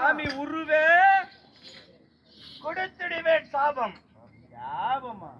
சாமி உருவே கொடுத்துடுவேன் சாபம் சாபமா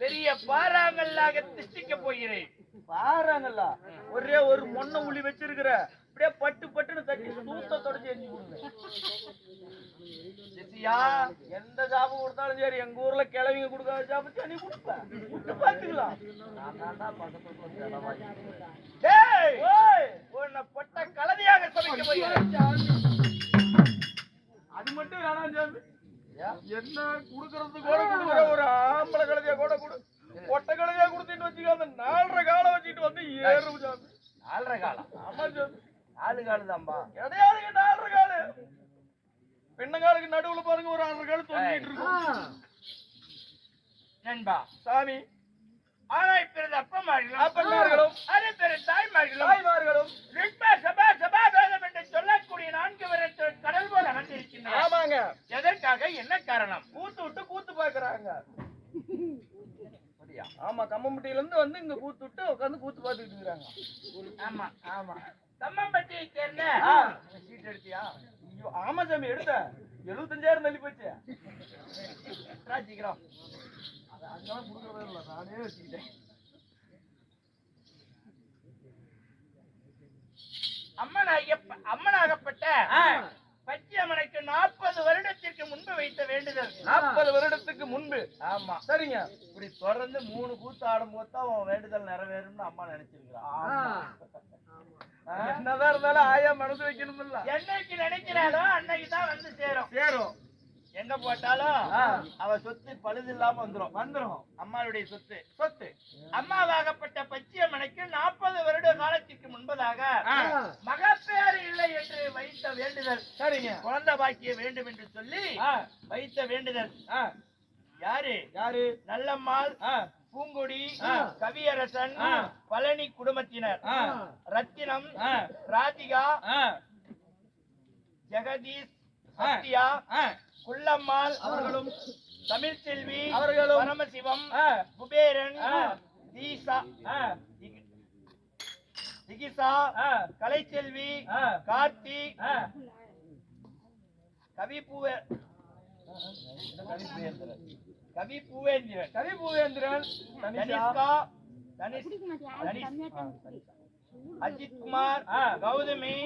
பெரிய பாறாங்கல்லாக திஷ்டிக்க போகிறேன். பாருங்கல்ல ஒரே ஒரு மொன்ன உளி வச்சிருக்கிற. அப்படியே பட்டு பட்டுன்னு தட்டி சூத்த தொடச்சி எரிஞ்சு கொடுங்க. எந்த ஜாபம் கொடுத்தாலும் சரி எங்க ஊர்ல கிழவிங்க கொடுக்காத ஜாபத்தை நீ கொடுப்ப. விட்டு பாத்துக்கலாம். உன்னை பொட்ட கலவையாக சமைக்க போகிறேன். அது மட்டும் வேணாம் சாமி. என்ன குடுக்கறது கூட குடுக்குற ஒரு ஆம்பளை கழுதைய கூட கொடு. ஒட்டை கழுதையா கொடுத்துட்டு வச்சுக்க அந்த நாலரை காலம் வச்சுட்டு வந்து ஏறும் சாமி. நாலரை காலம் ஆமா சாமி. நாலு காலம் தான்பா. கிடையாதுங்க நாலரை காலு? பின்னங்காலுக்கு நடுவுல பாருங்க ஒரு ஆறரை காலு தொங்கிட்டு இருக்கும். நண்பா. சாமி. ஆனாய் பிறந்த அப்பமார்களும் அப்பன்மார்களும் அதே பிற தாய்மார்களும் தாய்மார்களும் சபா சபா வேதம் என்று சொல்லக்கூடிய நான்கு விரட்டு கடல் போல் அமர்ந்திருக்கின்றன ஆமாங்க எதற்காக என்ன காரணம் கூத்து விட்டு கூத்து பாக்குறாங்க இருந்து வந்து இங்க கூத்து விட்டு உட்காந்து கூத்து பாத்துக்கிட்டு இருக்காங்க ஆமா. ஆமா. தம்மம்பட்டியை சேர்ந்த. சீட் எடுத்தியா? ஐயோ, ஆமா சாமி எடுத்தேன் எழுபத்தஞ்சாயிரம் தள்ளி போச்சு. ராஜிக்கிறோம் அது அங்கெல்லாம் கொடுக்கறதே இல்ல. நானே வச்சுக்கிட்டேன். அம்மனாகிய அம்மனாகப்பட்ட பச்சை அம்மனுக்கு நாற்பது வருடத்திற்கு முன்பு வைத்த வேண்டுதல். நாற்பது வருடத்துக்கு முன்பு? ஆமா. சரிங்க. இப்படி தொடர்ந்து மூணு கூத்து ஆடும் போது தான் உன் வேண்டுதல் நிறைவேறும்னு அம்மா நினைச்சிருக்கிறான். என்னதான் இருந்தாலும் ஆயா மனசு வைக்கணும் என்னைக்கு நினைக்கிறாளோ அன்னைக்கு தான் வந்து சேரும். சேரும். எங்க போட்டாலும். அவ சொத்து பழுது இல்லாம வந்துரும். வந்துரும். அம்மாளுடைய சொத்து. சொத்து. அம்மாவாகப்பட்ட பச்சியம்மனுக்கு நாற்பது வருட காலத்திற்கு முன்பதாக. மகப்பேறு இல்லை என்று வைத்த வேண்டுதல். சரிங்க. குழந்தை பாக்கிய வேண்டும் என்று சொல்லி வைத்த வேண்டுதல். யாரு? யாரு? நல்லம்மாள் பூங்கொடி. கவியரசன். பழனி குடும்பத்தினர். ரத்தினம் ராதிகா ஜெகதீஷ். சத்யா ஆ, குள்ளம்மாள் அவர்களும் தமிழ் செல்வி அவர்களும் பரமசிவம் குபேரன். தீசா ஆ, தி- சிகிசா ஆ, கலைச்செல்வி கார்த்தி. கவி பூவே கவி பூவேந்திரன். கவி பூவேந்திரன். தனிஷா. தனிஷ்கா தனிஷ் அஜித் குமார். கௌதமி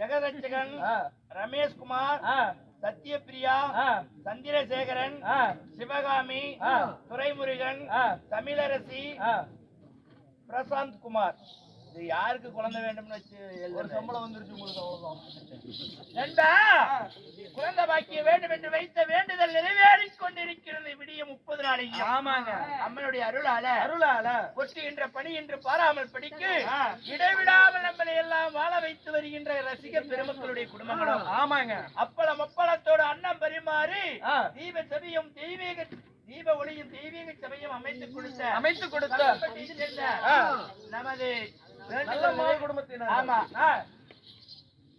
ஜெகரட்சகன் ஆ, ரமேஷ் குமார் ஆ, சத்யபிரியா சந்திரசேகரன் சிவகாமி. துரைமுருகன் தமிழரசி. பிரசாந்த் குமார். இது யாருக்கு குழந்தை வேண்டும்னு வச்சு ஒரு. சம்பளம் வந்துருச்சு உங்களுக்கு அவ்வளவுதான். நண்பா குழந்தை பாக்கிய வேண்டும் என்று வைத்த வேண்டுதல் நிறைவேறிக் கொண்டிருக்கிறது. விடிய முப்பது நாளைக்கு. ஆமாங்க. அம்மனுடைய அருளால அருளால. கொட்டுகின்ற பணி என்று பாராமல் படிக்கு. இடைவிடாமல் நம்மளை எல்லாம் வாழ வைத்து வருகின்ற ரசிக பெருமக்களுடைய குடும்பங்களும். ஆமாங்க. அப்பளம் அப்பளத்தோடு அன்னம் பரிமாறி தீப சபையும் தெய்வீக தீப ஒளியும் தெய்வீக சபையும் அமைத்துக் கொடுத்த அமைத்து கொடுத்த. நமது நல்ல குடும்பத்தினர் ஆமா. ஆ,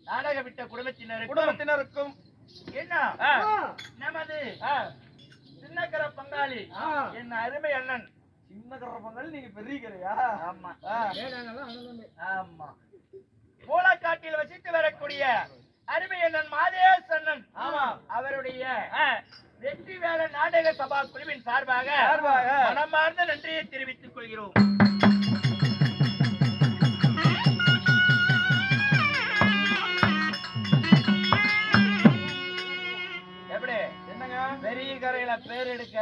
நாடக விட்ட குடும்பத்தினருக்கு குடும்பத்தினருக்கும். என்ன? நமது சின்னக்கர பங்காளி. என் அருமை அண்ணன். சின்ன கரப்பங்கள் நீங்க பெரிய கரையா ஆமா ஆமா. மூலக்காட்டில் வசித்து வரக்கூடிய அருமை அண்ணன் மாதேஷ் அண்ணன். ஆமா. அவருடைய வெற்றி வேற நாடக சபா குழுவின் சார்பாக சார்பாக. மனமார்ந்த நன்றியை தெரிவித்துக் கொள்கிறோம். பெரிய கரையில பேர் எடுக்க.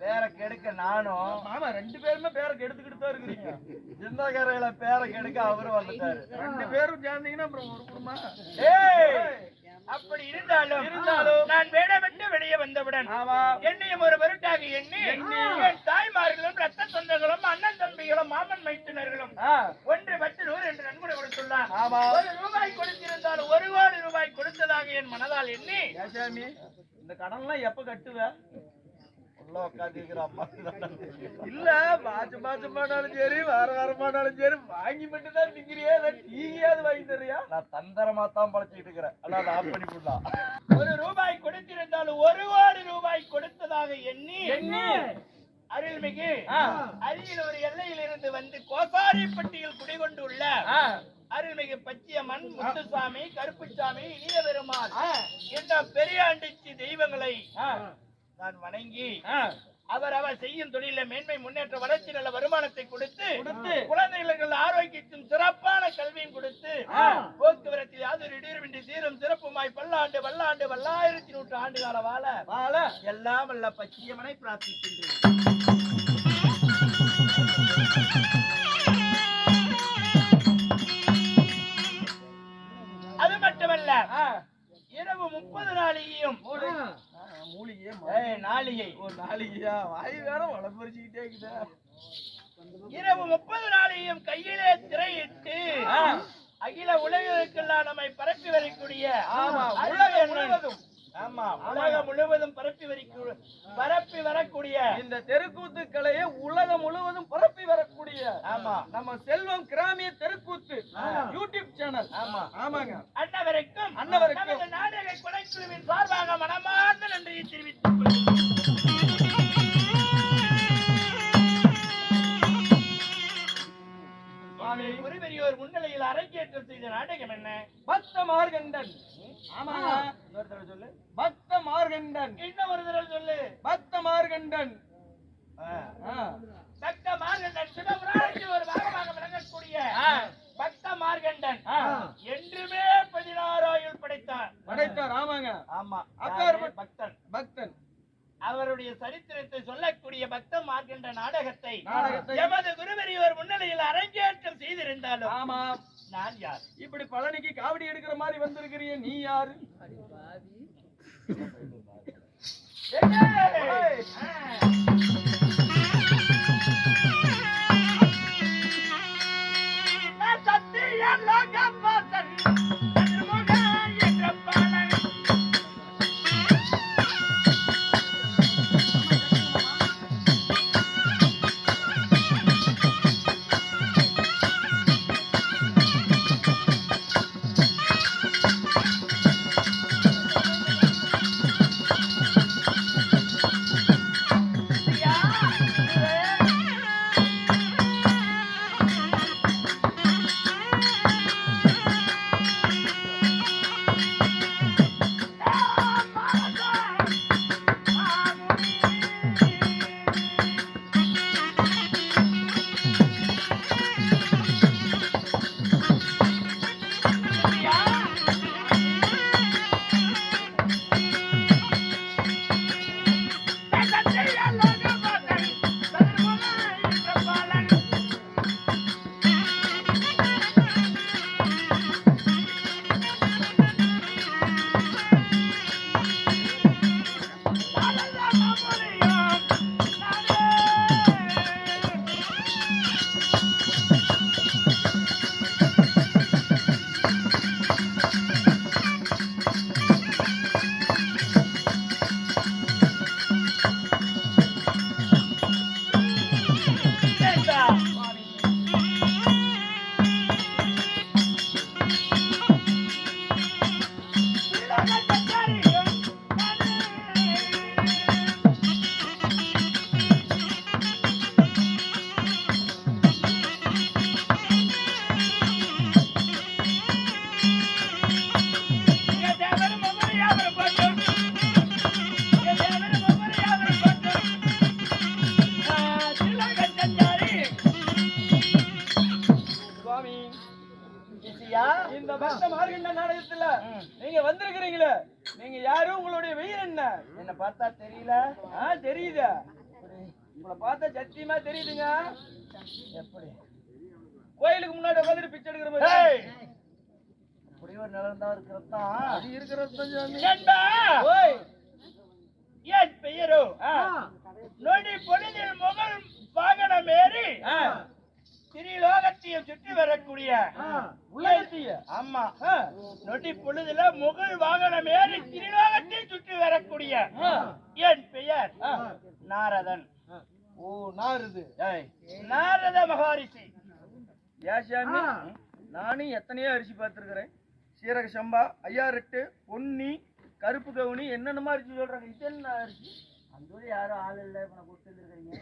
பேரை கெடுக்க நானும். மாமா ரெண்டு பேருமே பேரை எடுத்துக்கிட்டு தான் இருக்கிறீங்க. சின்ன கரையில பேரை கெடுக்க அவரும் வந்துட்டாரு. ரெண்டு பேரும் சேர்ந்தீங்கன்னா அப்புறம் ஒரு குடும்பம்? ஏய், அப்படி இருந்தாலும் இருந்தாலும் நான் வேடமிட்டு வெளியே வந்தவுடன் ஆமா. என்னையும் ஒரு வருட்டாக எண்ணி. என் தாய்மார்களும் ரத்த சொந்தங்களும் அண்ணன் தம்பிகளும் மாமன் மைத்தினர்களும் ஒன்று பத்து நூறு என்று நன்கொடை கொடுத்துள்ளார். ஆமா. ஒரு ரூபாய் கொடுத்திருந்தால் ஒரு கோடி ரூபாய் கொடுத்ததாக என் மனதால் எண்ணி இந்த கடன்லாம் எப்ப கட்டுவ? உள்ள உட்காந்துக்கிற அம்மா இல்ல மாசம் மாசம் சரி வார வாரம் போனாலும் சரி வாங்கி மட்டும் தான் நிக்கிறியா டீயாவது வாங்கி தர்றியா? நான் தந்திரமா தான் படைச்சிட்டு இருக்கிறேன். ஆனா அதை ஆஃப் பண்ணி போடலாம் ஒரு ரூபாய் கொடுத்திருந்தால் ஒரு கோடி ரூபாய் கொடுத்ததாக எண்ணி எண்ணி. அருள்மிகு. அருகில் ஒரு எல்லையில் இருந்து வந்து கோசாரிப்பட்டியில் குடிகொண்டுள்ள அருள்மிகு பச்சியம்மன் முத்துசாமி கருப்புசாமி இனிய பெருமாள் என்ற பெரியாண்டிச்சி தெய்வங்களை நான் வணங்கி. அவர் அவர் செய்யும் தொழில மேன்மை முன்னேற்ற வளர்ச்சி நல்ல வருமானத்தை கொடுத்து. குழந்தைகளுக்கு ஆரோக்கியத்தும் சிறப்பான கல்வியும் கொடுத்து. போக்குவரத்தில் யாதொரு இடையூறுமின்றி சீரும் சிறப்புமாய் பல்லாண்டு பல்லாண்டு பல்லாயிரத்தி நூற்று ஆண்டு கால வாழ வாழ எல்லாம் வல்ல பச்சியம்மனை பிரார்த்திக்கின்றேன் இரவு முப்பது நாளிகையும். மூலிகையே நாளிகை. ஒரு நாளைக்குயா வாய் வேற வளர்ப்பறிச்சுக்கிட்டே இருக்குதா. இரவு முப்பது நாளையும் கையிலே திரையிட்டு. அகில உலகிற்கெல்லாம் நம்மை பரப்பி வரக்கூடிய உலகம். ஆமா உலகம் முழுவதும் பரப்பி வரிக்கு பரப்பி வரக்கூடிய இந்த தெருக்கூத்து கலையை உலகம் முழுவதும் பரப்பி வரக்கூடிய ஆமா. நம்ம செல்வம் கிராமிய தெருக்கூத்து. YouTube channel. ஆமா. ஆமாங்க. அன்னவருக்கும் அன்னவருக்கும். நமது நாடக கொலைக்குழுவின் சார்பாக மனமார்ந்த நன்றியை தெரிவித்துக் கொள்கிறேன். சுவாமி. குருவெரியோர் முன்னிலையில் அரங்கேற்றம் செய்த நாடகம் என்ன? பக்த மார்கண்டன் ஆமாங்க இன்னொரு தடவை சொல்லு. பக்த மார்கண்டன் இன்னும் ஒரு தடவை சொல்லு? பக்த மார்கண்டன். பக்த மார்கண்டன் சிவபுராணத்தில் ஒரு பாகமாக விளங்கக்கூடிய. பக்த மார்கண்டன். என்றுமே படைத்தான். படைத்தார். ஆமாங்க. ஆமா. அப்பேற்பட்ட- பக்தன். பக்தன். அவருடைய சரித்திரத்தை சொல்லக்கூடிய பக்த மார்கண்ட நாடகத்தை எமது குருவெறியோர் முன்னிலையில் அரங்கேற்றம் செய்திருந்தாலும் ஆமா நான் யார் இப்படி பழனிக்கு காவடி எடுக்கிற மாதிரி வந்திருக்கிறிய நீ யாரு ஏய்! ஆ. வந்திருக்கிறீங்களே. நீங்க யாரு? உங்களுடைய வெயில் என்ன? என்ன பார்த்தா தெரியல. ஆ தெரியுது? உங்களை பார்த்தா சத்தியமா தெரியுதுங்க. எப்படி? கோயிலுக்கு முன்னாடி உட்காந்துட்டு பிச்சை எடுக்கிற மாதிரி! அப்படி ஒரு நிலம் தான் இருக்கிறது தான். அது இருக்கிறது பெயரோ? ஆ. நொடி பொழுதில் முகல் வாகனம் ஏறி திரிலோகத்தையும் சுற்றி வரக்கூடிய உள்ளத்திய ஆமா. நொடி பொழுதுல முகல் வாகனம் ஏறி திரிலோகத்தையும் சுற்றி வரக்கூடிய. என் பெயர். நாரதன். ஓ நாருது. ஏய், நாரத மகாரிஷி. ஏன் சாமி நானும் எத்தனையோ அரிசி பார்த்துருக்கிறேன். சீரக சம்பா ஐயா ரெட்டு பொன்னி கருப்பு கவுனி என்னென்னமா அரிசி சொல்றாங்க. இது என்ன அரிசி? யாரும் ஆள் இல்ல இப்ப கொடுத்துருக்கீங்க?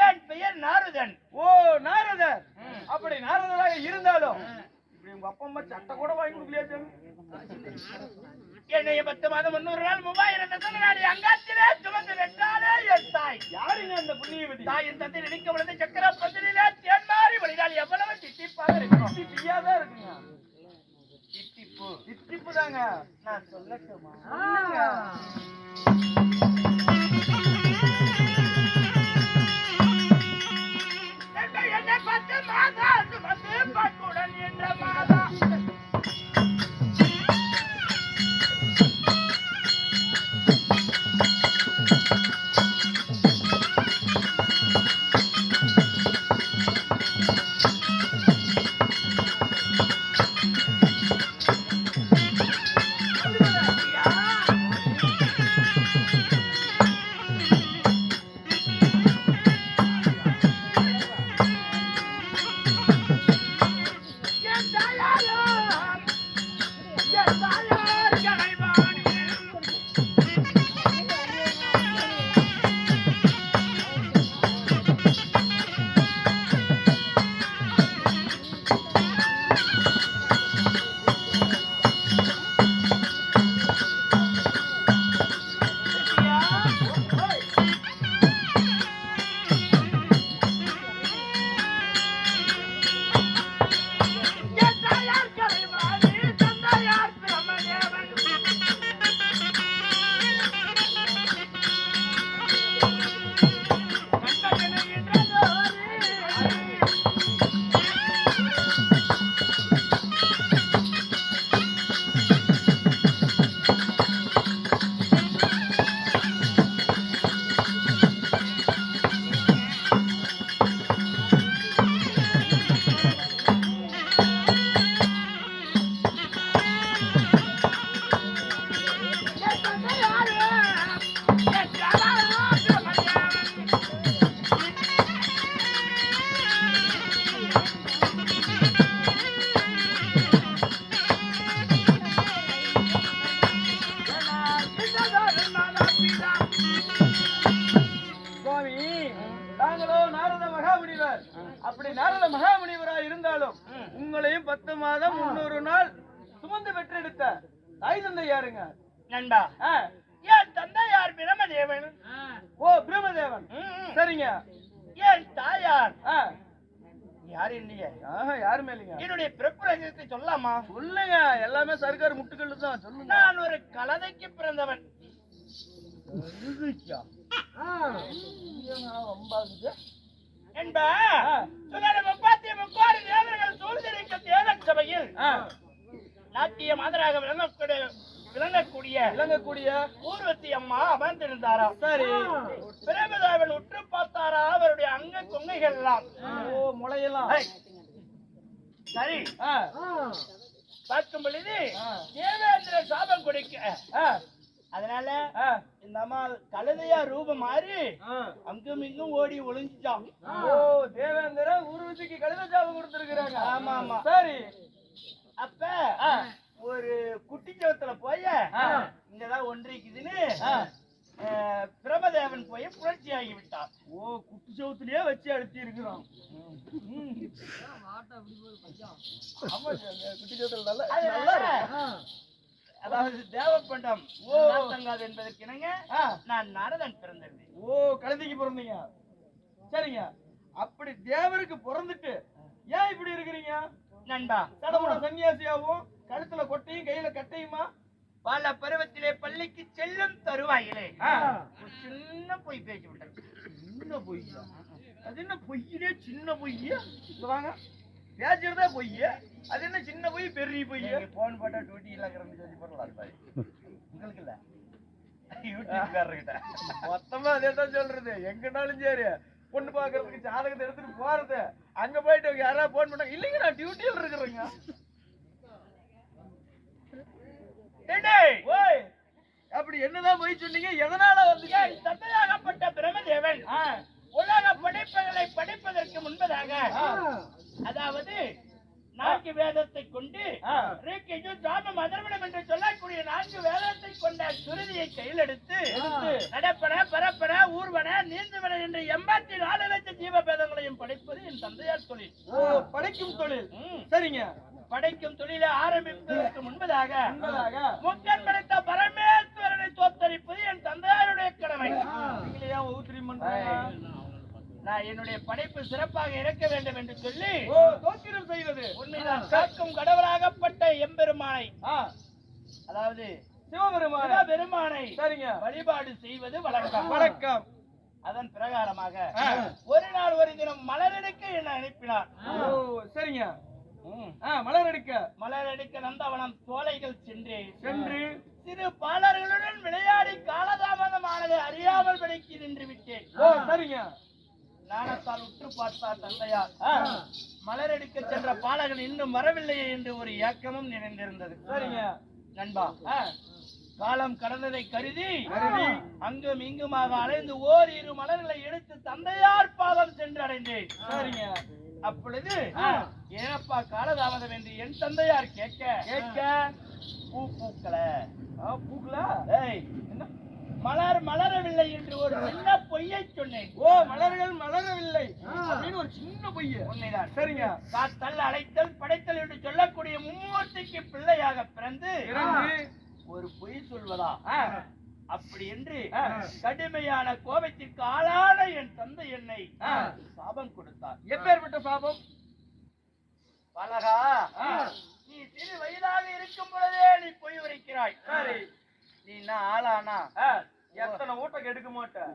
என் பெயர் நாரதன்? ஓ நாரதர். அப்படி நாரதராக இருந்தாலும் இப்படி உங்க அப்பா அம்மா சட்டை கூட வாங்கி கொடுக்கலையா சாமி? என்னைய பத்து மாதம் முன்னூறு நாள் மூவாயிரம் தசமநாடி அங்காத்திலே சுமந்து வென்றாலே என் தாய். யாருங்க அந்த புண்ணியவதி? தாயின் தந்தை நினைக்க விழுந்து சக்கர பந்தலிலே தேன்மாறி வழிதால் எவ்வளவு திட்டிப்பாக இருக்கணும் பியாதான் இருக்குங்க தித்திப்பு தாங்க நான் சொல்லட்டுமா? உங்களையும் பத்து மாதம் முன்னூறு நாள் சுமந்து பெற்றெடுத்த தாய் தந்தை யாருங்க? நண்பா. என் தந்தையார் பிரமதேவன். ஓ பிரம்மதேவன் ம். சரிங்க. என் தாயார். ஆ, யார் இல்லையே யாருமே இல்லைங்க என்னுடைய பிறப்பு ரகசியத்தை சொல்லாமா சொல்லுங்க. எல்லாமே சர்க்கார் முட்டுக்கல்லு தான். சொல்லுங்க. நான் ஒரு கலதைக்கு பிறந்தவன். ரொம்ப. என்ப ஆ, சுமார் முப்பத்தி முக்கோடி தேவர்கள் சூழ்ந்திருக்கும் தேவ சபையில் நாட்டிய மாதராக விளங்கக்கூடிய விளங்கக்கூடிய விளங்கக்கூடிய ஊர்வத்தி அம்மா அமர்ந்திருந்தாராம் சரி. பிரமதேவன் உற்று பார்த்தாரா? அவருடைய அங்க எல்லாம் ஓ முளையெல்லாம். சரி. பார்க்கும் பொழுது. தேவேந்திர சாபம் கொடுக்க அதனால இந்த அம்மா கழுதையா ரூபம் மாறி. அங்கும் இங்கும் ஓடி ஒளிஞ்சிட்டான் ஓ தேவேந்திர உருவத்துக்கு கழுத ஜாபம் கொடுத்துருக்காங்க ஆமா, ஆமா. சரி. அப்ப ஒரு குட்டிச்சவத்துல போய் ஆ. இங்கதான் ஒன்றிக்குதுன்னு பிரமதேவன் போய் புரட்சி ஆகி விட்டான். ஓ குட்டி சவுத்துலயே வச்சு அழுத்தி சார், குட்டி சவுத்துல நல்லா. அதாவது தேவப்பண்டம். தங்காது என்பதற்கு இணங்க நான் நாரதன் பிறந்திருந்தேன் ஓ கழுதைக்கு பிறந்தீங்க. சரிங்க. அப்படி தேவருக்கு பிறந்துட்டு ஏன் இப்படி இருக்கிறீங்க? நண்பா. சடமுட சன்னியாசியாவும் கழுத்துல கொட்டையும் கையில கட்டையுமா? பல பருவத்திலே பள்ளிக்கு செல்லும் தருவாயிலே. சின்ன பொய் பேசி விட்டது சின்ன பொய்யா? அது என்ன பொய்யிலே சின்ன பொய்யா? வாங்க. பேசுறதே பொய் அது என்ன சின்ன பொய் பெரிய பொய் போன் போட்டா டூட்டி இல்லங்கிறன்னு சொல்லி போடலாம் அது மாதிரி உங்களுக்கு இல்ல? யூடியூப்காரர்கிட்ட. மொத்தமா அதே தான் சொல்றது. எங்கனாலும் சரி. பொண்ணு பாக்குறதுக்கு ஜாதகத்தை எடுத்துட்டு போறது. அங்க போயிட்டு யாராவது போன் பண்ணாங்க இல்லைங்க நான் டியூட்டியில் இருக்கிறேங்க. டேய், ஓய். அப்படி என்னதான் போய் சொன்னீங்க? எதனால வந்து தந்தையாகப்பட்ட பிரம்மதேவன் உலக படைப்புகளை படைப்பதற்கு முன்பதாக அதாவது நான்கு வேதத்தை கொண்டு சாமம் அதர்வனம் என்று சொல்லக்கூடிய நான்கு வேதத்தை கொண்ட சுருதியை கையில் எடுத்து நடப்பன பரப்பன ஊர்வன நீந்துவன என்று எண்பத்தி நாலு லட்சம் ஜீவபேதங்களையும் படைப்பது என் தந்தையார் தொழில். படைக்கும் தொழில். சரிங்க. படைக்கும் தொழிலை ஆரம்பிப்பதற்கு முன்பதாக முக்கன் படைத்த பரமேஸ்வரனை தோத்தரிப்பது என் தந்தையாருடைய கடமை. பண்றீங்க நான் என்னுடைய படைப்பு சிறப்பாக இருக்க வேண்டும் என்று சொல்லி தோத்திரம் செய்வது உண்மைதான் காக்கும் கடவுளாகப்பட்ட எம்பெருமானை அதாவது சிவபெருமான. பெருமானை சரிங்க. வழிபாடு செய்வது வழக்கம். வணக்கம் அதன் பிரகாரமாக. ஒரு நாள் ஒரு தினம் மலரெடுக்க என்னை அனுப்பினார். சரிங்க. ம். ஆ மலர் எடுக்க. நந்தவனம் சோலைகள் சென்று சென்று. சிறு பாலர்களுடன் விளையாடி காலதாமதமானதை அறியாமல் விலைக்கு நின்று விட்டேன். சரிங்க. நாணத்தால் உற்று பார்த்தார் தந்தையார் மலரெடுக்க சென்ற பாலகன் இன்னும் வரவில்லையே என்று ஒரு ஏக்கமும் நிறைந்திருந்தது நண்பா காலம் கடந்ததை கருதி. அங்கும் இங்குமாக அலைந்து ஓர் இரு மலர்களை எடுத்து தந்தையார் பாதம் சென்று அடைந்தேன் சரிங்க. அப்பொழுது. ஏனப்பா காலதாமதம் என்று என் தந்தையார் கேட்க கேட்க பூ பூக்கல? ஏய், என்ன? மலர் மலரவில்லை என்று ஒரு சின்ன பொய்யை சொன்னேன். ஓ மலர்கள் மலரவில்லை அப்படின்னு ஒரு சின்ன பொய்ய. உண்மைதான். சரிங்க. காத்தல் அழைத்தல் படைத்தல் என்று சொல்லக்கூடிய மும்மூர்த்திக்கு பிள்ளையாக பிறந்து ஒரு பொய் சொல்வதா? அப்படி என்று. கடுமையான கோபத்திற்கு ஆளான என் தந்தை என்னை. சாபம் கொடுத்தார். எப்பேற்பட்ட சாபம்? பலகா. நீ சிறு வயதாக இருக்கும் பொழுதே நீ பொய் உரைக்கிறாய். சரி. நீ என்ன ஆளானா? எத்தனை ஊட்ட எடுக்க மாட்டேன்?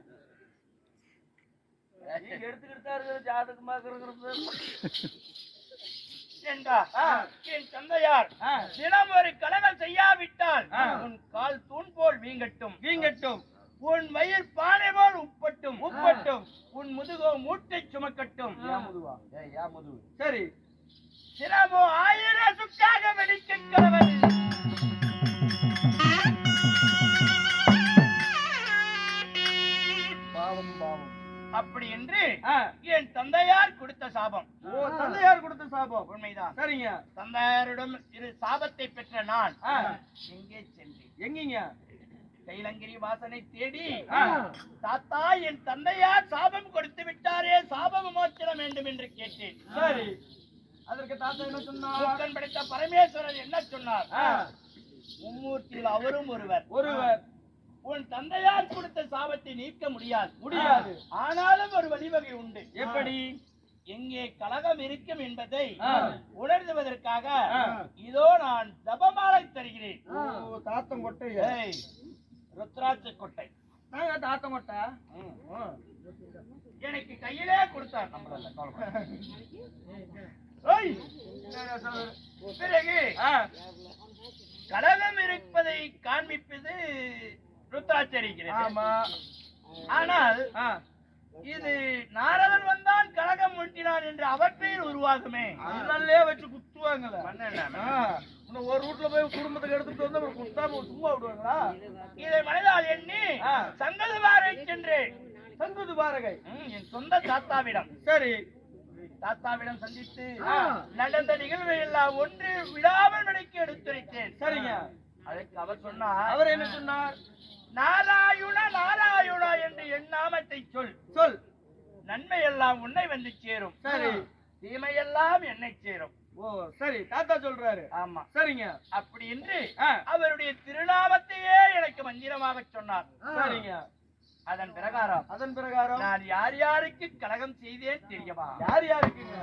நீங்க எடுத்துக்கிட்டு தான் இருக்கிற ஜாதகமா இருக்கிறது. என் தந்தையார். தினம் ஒரு செய்யாவிட்டால். உன் கால் தூண் போல் வீங்கட்டும். வீங்கட்டும். உன் வயிறு பானை போல் உப்பட்டும். உப்பட்டும். உன் முதுகோ மூட்டை சுமக்கட்டும். சரி. சிரமோ ஆயிரம் சுக்காக வெடிக்க கிழவது பாவம் பாவம். அப்படி என்று. என் தந்தையார் கொடுத்த சாபம். ஓ தந்தையார் கொடுத்த சாபம். உண்மைதான். சரிங்க. தந்தையாரிடம் இரு சாபத்தை பெற்ற நான். எங்கே சென்றேன்? எங்கீங்க? கைலங்கிரி வாசனை தேடி. தாத்தா என் தந்தையார் சாபம் கொடுத்து விட்டாரே சாப விமோச்சனம் வேண்டும் என்று கேட்டேன். சரி. அதற்கு தாத்தா என்ன சொன்னார்? படைத்த பரமேஸ்வரர் என்ன சொன்னார். மும்மூர்த்தியில் அவரும் ஒருவர். ஒருவர். உன் தந்தையார் கொடுத்த சாபத்தை நீக்க முடியாது. முடியாது. ஆனாலும் ஒரு வழிவகை உண்டு. எப்படி? எங்கே கலகம் இருக்கும் என்பதை. உணர்த்துவதற்காக. இதோ நான் ஜபமாலை தருகிறேன். ஓ தாத்தம் கொட்டை. ஏய், ருத்ராட்ச கொட்டை. தாத்தம் கொட்டை. எனக்கு கையிலே கொடுத்தார் நம்மள கவலைப்பட ஏய், பிறகு. கலகம் இருப்பதை காண்பிப்பது ருத்ராட்சரிக்கிறது ஆமா. ஆனால். இது நாரதன் வந்தான் கலகம் முட்டினான் என்று அவர் பெயர் உருவாகுமே. அதனாலே வச்சு குத்துவாங்கல்ல ஒரு வீட்ல போய் குடும்பத்துக்கு எடுத்துட்டு வந்து அப்புறம் குத்தாம சும்மா விடுவாங்களா? இதை மனதால் எண்ணி ஆ. சங்கதுவாரை சென்றேன். சங்குது பாரகை என் சொந்த தாத்தாவிடம். சரி. தாத்தாவிடம் சந்தித்து. நடந்த நிகழ்வை எல்லாம் ஒன்று விடாமல் நடிக்க எடுத்துரைத்தேன். சரிங்க. அதற்கு அவர் சொன்னார். அவர் என்ன சொன்னார்? நாராயுண நாராயுணா என்று என் நாமத்தை சொல் சொல். நன்மை எல்லாம் உன்னை வந்து சேரும். சரி. தீமை எல்லாம் என்னை சேரும். ஓ சரி. தாத்தா சொல்றாரு. ஆமா. சரிங்க. அப்படி என்று. அவருடைய திருநாமத்தையே எனக்கு மந்திரமாக சொன்னார். சரிங்க. அதன் பிரகாரம் அதன் பிரகாரம். நான் யார் யாருக்கு கலகம் செய்தேன் தெரியுமா? யார் யாருக்குங்க?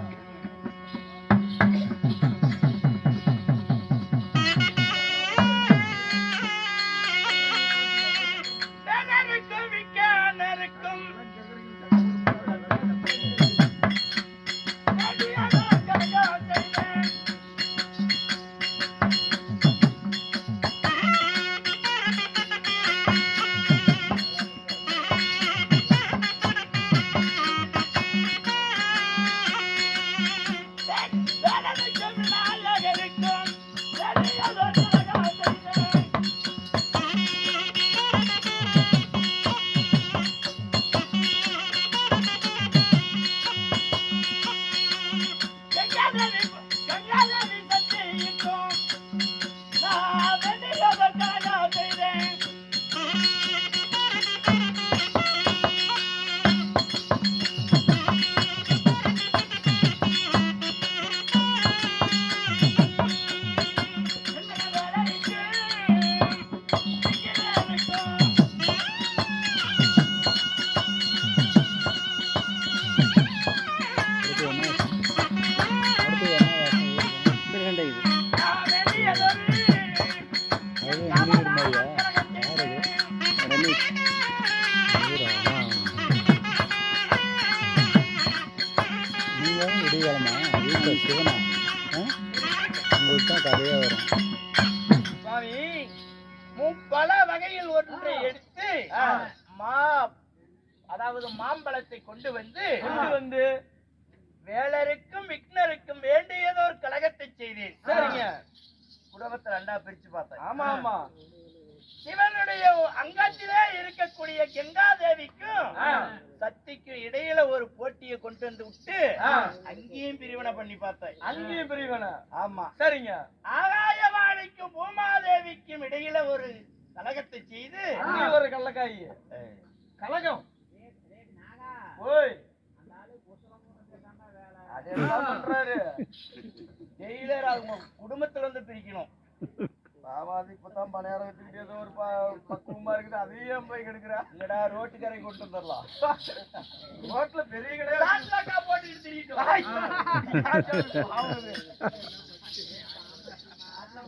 ஆமா. சரிங்க. ஆகாயவாணிக்கும் பூமாதேவிக்கும் இடையில ஒரு கழகத்தை செய்து ஒரு கள்ளக்காய். கலகம். ஓய். அது என்ன பண்றாரு. டெய்லர் அவங்க குடும்பத்துல இருந்து பிரிக்கணும். இப்பதான் பணியாரம் வச்சுக்கிட்டு ஏதோ ஒரு பக்குவமா இருக்குது. அதையும் போய் கெடுக்கிறா? இல்லடா ரோட்டுக்கரை கொண்டு வந்துடலாம். ரோட்ல பெரிய கிடையாது சாட்லாக்கா போட்டுட்டு திரியட்டும்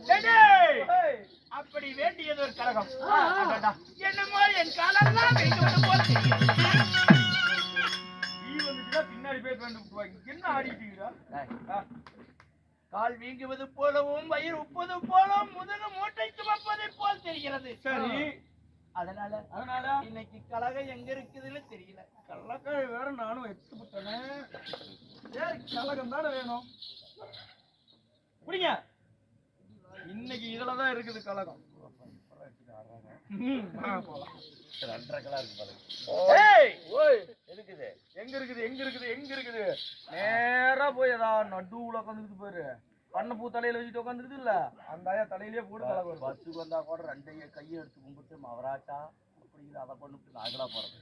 டேய், ஏய், அப்படி வேண்டியது ஒரு கழகம். என்னமோ என் வைக்குவது போல வந்துச்சுன்னா பின்னாடி போய் என்ன ஆடிட்டு கால் வீங்குவது போலவும் வயிறு உப்பது போலவும் முதுகு மூட்டை சுமப்பதை போல் தெரிகிறது. சரி. அதனால அதனால இன்னைக்கு கழகம் எங்க இருக்குதுன்னு தெரியல. கள்ளக்காய் வேற நானும் எடுத்து விட்டனே சரி கலகம் தானே வேணும். புடிங்க இன்னைக்கு இதுலதான் இருக்குது கலகம். ஆ, போலாம். ஏய், ஓய்! எதுக்குது? எங்க இருக்குது? எங்க இருக்குது? எங்க இருக்குது? நேரா போய் ஏதா நடுவுல உட்காந்துக்கிட்டு போயிரு. பண்ண பூ தலையில வச்சுட்டு உட்காந்துருக்குது இல்ல? அந்த தலையிலேயே போட்டு கலகம் வரும். பஸ்ஸுக்கு வந்தா கூட ரெண்டையும் கையை எடுத்து கும்பிட்டு மவராச்சா அப்படிங்கிற அதை பண்ணிட்டு நாங்களா போறது?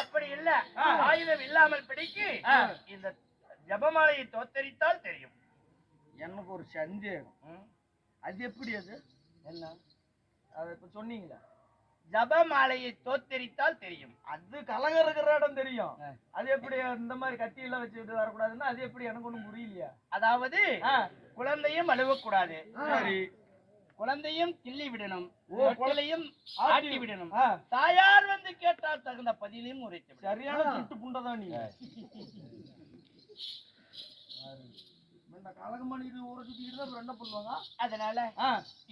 அப்படி இல்ல. ஆயுதம் இல்லாமல் பிடிக்கு இந்த ஜபமாலையை தோத்தரித்தால் தெரியும். எனக்கு ஒரு சந்தேகம். அது எப்படி அது? என்ன? இப்ப சொன்னீங்களா ஜபமாலையை தோத்தரித்தால் தெரியும். அது கலகம் இருக்கிற இடம் தெரியும். அது எப்படி இந்த மாதிரி கத்தி எல்லாம் வச்சுட்டு வரக்கூடாதுன்னா அது எப்படி எனக்கு ஒண்ணும் புரியலையா. அதாவது குழந்தையும் அழுவக்கூடாது. சரி. குழந்தையும் கிள்ளி விடணும். குழந்தையும் ஆட்டி விடணும். தாயார் வந்து கேட்டால் தகுந்த பதிலையும் உரைத்து. சரியான சுட்டு புண்டதான் நீ. இந்த கலகமணி இது ஊரை சுத்திக்கிட்டு தான் என்ன பண்ணுவாங்க அதனால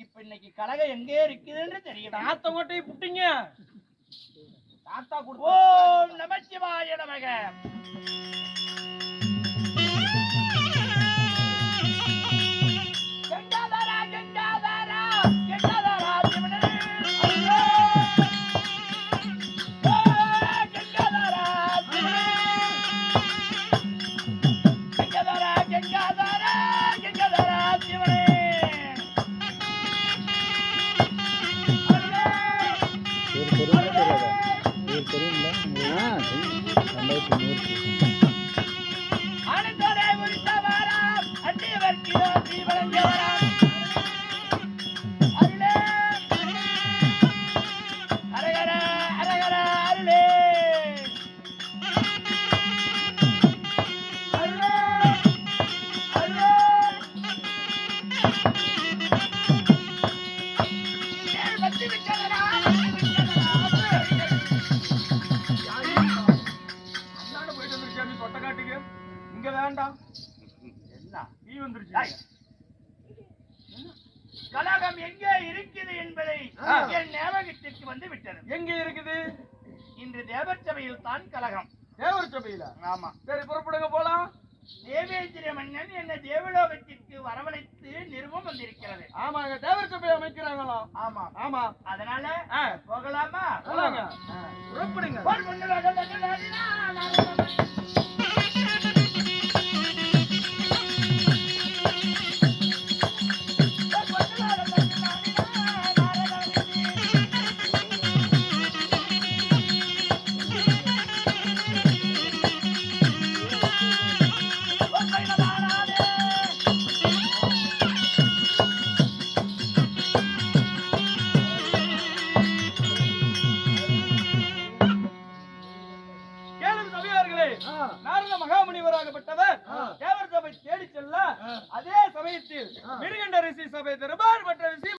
இப்ப இன்னைக்கு கழகம் எங்கே இருக்குதுன்னு தெரியும். தாத்த மட்டும் புட்டிங்க. தாத்தா ஓம் நமச்சிவாய நமக. 我没有腿疼 சரி புறப்படுங்க போலாம். தேவேந்திர மன்னன் என்னை தேவலோகத்திற்கு வரவழைத்து நிறுவம் வந்திருக்கிறது. ஆமாங்க தேவர் சபை அமைக்கிறாங்களாம் ஆமா. ஆமா. அதனால போகலாமா? போலாங்க. புறப்படுங்க.